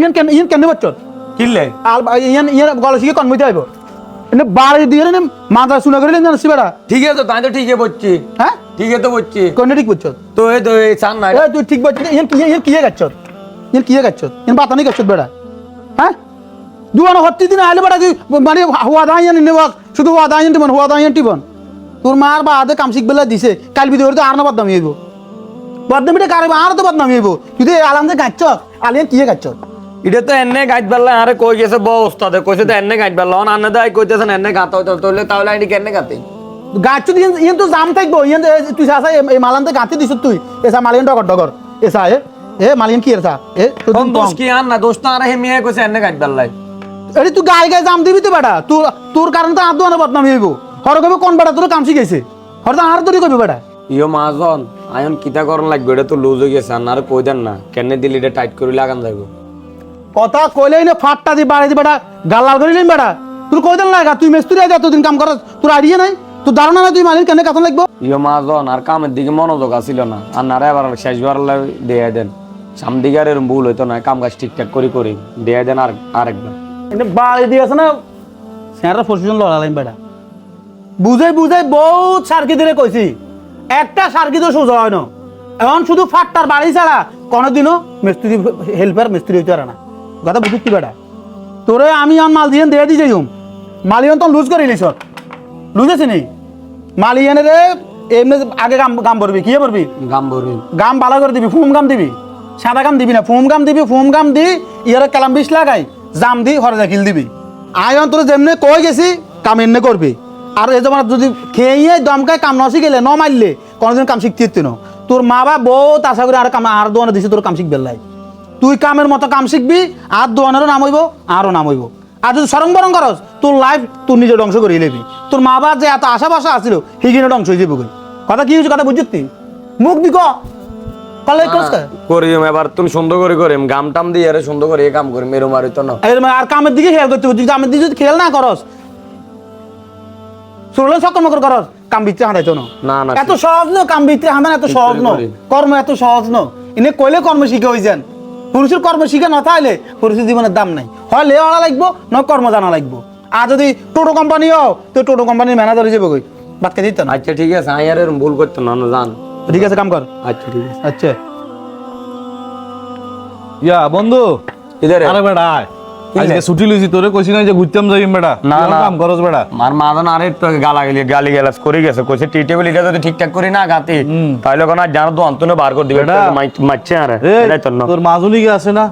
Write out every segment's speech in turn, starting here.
ইয়ান কেন ইয়ান কেন বাচ্চত কিনলে আল ইয়ান ইয়ান গলা শিখে কনমিতে আইব এনে বাড়ি দিয়ে নে মাথা শুনে করে জানিস বেড়া ঠিক আছে তাই তো ঠিকই বলছি। হ্যাঁ? ঠিক আছে তো বলছি। কোন ঠিক তো এই তো এই চান এ তুই ঠিক বলছিস ইয়ান কি ইয়ান কি গাচ্ছত ইয়ান কি গাচ্ছত ইয়ান বাতা নাই গাচ্ছত বেড়া? হ্যাঁ? দুয়ানো হত্তি দিন আইলে বেড়া তুই মানে হুয়া দা ইয়ান নেব শুধু হুয়া দা ইয়ান টিবন হুয়া দা ইয়ান টিবন। তোর মার বা আদে কাম শিখবেলা দিছে। কাল বিদে তো আর না বদনামি হইব। বদনামিটা কারে আর তো বদনামি হইব। তুই আলাম যে গাচ্ছ আলিয়ান কি গাচ্ছত এটা তো এনে গাইড পারলে আরে কই গেছে? ব ওস্তাদে কইছে তো এনে গাইড পারল অন আন্না দাই কইতেছেন এনে গাতা হইতো তাহলে তাহলে আইডি কেনে গাতে? গাছ দিন ইয়ান তো জাম থাকব। ইয়ান এ- তুই আসা এই মালানতে গাঁতে দিছ তুই। এসা মালিয়ান ডগর ডগর। এসা এ এ মালিয়ান কি এসা এ কোন দোষ কি আন না? দোষ তো আরে হে কইছে এনে গাইড পারলাই এরে তুই গায়ে গায়ে জাম দিবি তো বেটা। তোর তোর কারণে তো আদু আনা বদনামি হইব। হর কবে কোন বেটা? তোর কাম শিখাইছে। হর তো আর তোরই কবি বেটা। ইয়ো মাজন আয়ন কিতা করন লাগবে? এটা তো লুজ হয়ে গেছে। আর কই দেন না? কেনে দিলি এটা টাইট করে লাগান যাইব। কথা কইলেই না ফাটটা দি বাড়ি দি বেটা গালাল করিলেন বেটা। তোর কই দেন লাগা তুই মেস্তুরি আগে এতদিন কাম করস। তোর আইডিয়া নাই? তোর ধারণা নাই তুই মালিন কেন কাতন লাগবো? ইয়ো আর কামের দিকে মনোযোগ আছিল না। আর নারে আবার শেষবার দিয়ে দেন। সাম আর এরম ভুল হইতো না কাম কাজ ঠিকঠাক করে করি। দিয়ে দেন আর আরেকবার। বাড়ি দিয়ে আছে না স্যাররা ফসিশন লড়ালাইন বেটা। বুঝাই বুঝাই বহুত সার্কি দিলে কইছি। একটা সার্কি তো সোজা হয় না। এখন শুধু ফাটটার বাড়ি ছাড়া কোনোদিনও মিস্ত্রি হেল্পার মিস্ত্রি হইতে পারে না। কথা বুঝছি বেটা তোরে আমি আন মাল দিয়ে দিয়ে দিয়ে যাইম। মালিয়ন তো লুজ করে নিছ লুজ আছে নি? মালিয়ানে রে এমনি আগে গাম গাম ভরবি কি ভরবি? গাম ভরি গাম ভালো করে দিবি ফুম গাম দিবি। সাদা গাম দিবি না ফুম গাম দিবি ফুম গাম দি ইয়ারে কালাম বিষ লাগাই জাম দি হরে জাকিল দিবি। আয়ন তোর যেমনি কই গেছি কাম এমনি করবি। আর এই তোমার যদি খেয়ে দমকায় কাম নসি গেলে ন মারলে কোনোদিন কাম শিখতে ন। তোর মা বা বহুত আশা করি আর কাম আর দোয়ানে দিছে তোর কাম শিখবে লাই। তুই কামের মতো কাম শিখবি আর দোয়ানেরও নাম হইব আরও নাম হইব। আর যদি সরং বরং করস তোর লাইফ তোর নিজে ধ্বংস করে লেবি তোর মা বাবা যে এত আশা বাসা আসছিল সেইখানে ধ্বংস হয়ে যাবে কথা কি হয়েছে কথা বুঝছিস তুই? মুখ দিক কলে এবার তুমি সুন্দর করে করিম গাম টাম দিয়ে আরে সুন্দর করে কাম তো না। আর কামের দিকে খেয়াল করতে বুঝছিস কামের দিকে যদি খেয়াল না করস শুনলে সকল মকর করস কাম ভিতরে হাঁটাইতো না। না না এত সহজ ন কাম হাঁটান এত সহজ ন। কর্ম। এত সহজ ন। এনে কইলে কর্ম শিখে হয়ে যান। পুরুষের কর্ম শিখে না থাকলে পুরুষের জীবনের দাম নাই। হয় লে আনা লাগবো নয় কর্ম জানা লাগবো। আর যদি টোটো কোম্পানি হও তো টোটো কোম্পানির ম্যানেজার হিসেবে কই? বাতকে দিত না? আচ্ছা ঠিক আছে আয়ার এরম ভুল করতো না না জান। ঠিক আছে কাম কর। আচ্ছা ঠিক আছে। আচ্ছা। ইয়া বন্ধু। ইদারে আরে বেটা আয়। আজকে ছুটি লইছি তোরে কইছি না যে ঘুরতাম যাইম বেটা। না, না। কাম করস বেটা? মার মাদন আরে একটু আগে গালা গেলি গালি গালাজ করে গেছে কইছে টি টেবিল এটা যদি ঠিকঠাক করি না গাতি তাহলে কোন আর জানো তো অন্তনে বার করে দিবে। মারছে আরে এটাই তো তোর মাজুলি কে আছে না?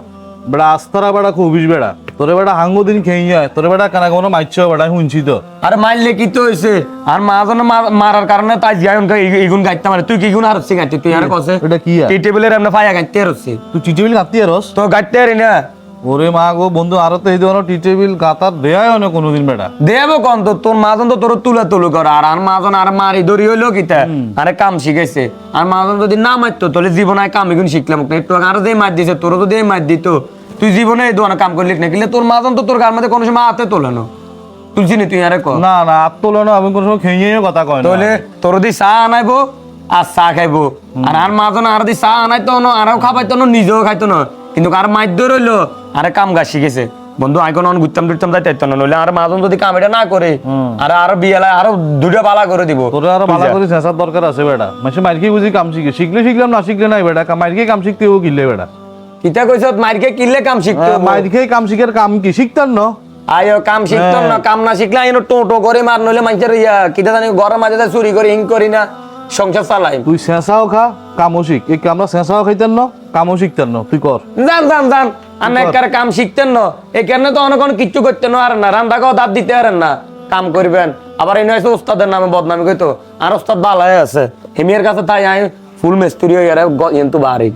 বেটা আস্তারা বেটা খুবিস বেটা। তোরে বেটা হাঙ্গো দিন খেয়ে যায় তোরে বেটা কানা কোনো মাইছ বেটা শুনছি তো। আরে মারলে কি তো হইছে আর মাজন মারার কারণে তাই যাই উনকা ইগুন গাইতে মারে তুই কি গুণ আর গাইতে তুই আর কসে এটা কি আর? টি টেবিলের এমনি ফায়া গাইতে আর হচ্ছে তুই টিটেবিল কাটতি আরস তো গাইতে আরে না। ওরে মা গো বন্ধু আরও তো এই ধরনের টিটেবিল কাতার দেয়াই অনেক কোনোদিন বেটা। দেব কোন তো? তোর মাজন তো তোর তুলে তুলু কর। আর আর মাজন আর মারি ধরি হইল কিতা? আরে কাম শিখাইছে আর মাজন যদি না মারতো তাহলে জীবনে কাম এগুন শিখলাম একটু আরও মার দিছে তোর মার দিত। তুই জীবনে এই দোকানে কাম করলি না তোর মাজন তো তোর গার মধ্যে কোনো সময় হাতে তোলে না। তুই আরে কর না না আত্মলন আমি কোনো সময় খেয়ে কথা কয় তাহলে তোর দি চা আনাইবো আর চা খাইবো। আর আর মাজন আর দি চা আনাইতো না আরও খাবাইতো না নিজেও খাইতো না। কিন্তু আর মাধ্য রইল? আরে কাম গাছ শিখেছে। বন্ধু আইকন অন ঘুরতাম টুরতাম যাইতে না নইলে আর মাজন যদি কাম এটা না করে আর আরও বিয়েলায় আরও দুটো পালা করে দিব। তোরে আরও ভালো করে চেঁচার দরকার আছে বেটা। মানে মাইরকে বুঝি কাম শিখে। শিখলে শিখলাম না শিখলে নাই বেটা। মাইরকে কাম শিখতে ও কিনলে বেটা? কিতা কইছ মাইরকে কিনলে কাম শিখতে হব। মাইরকে কাম শিখার কাম কি? শিখতাম না? আয়ো কাম শিখতাম না। কাম না শিখলে আইনো টো করে মার নইলে মানুষের ইয়া কিতা জানি ঘরের মাঝে চুরি করে হিং করি না। সংসার চালাই। তুই খা কামও শিখ এই আমরা খাইতেন না? কামও শিখতেন না? তুই কর। জান জান জান আমি একবার কাম শিখতেন না? এই কারণে তো অনেক অনেক কিচ্ছু করতেন আর না। দাঁত দিতে পারেন না। কাম করবেন। আবার এই নয় ওস্তাদের নামে বদনামি কইতো। আর ওস্তাদ ভালো আছে। হেমিয়ার কাছে তাই আই ফুল মেস্তুরি হয়ে গেলে কিন্তু বাড়ি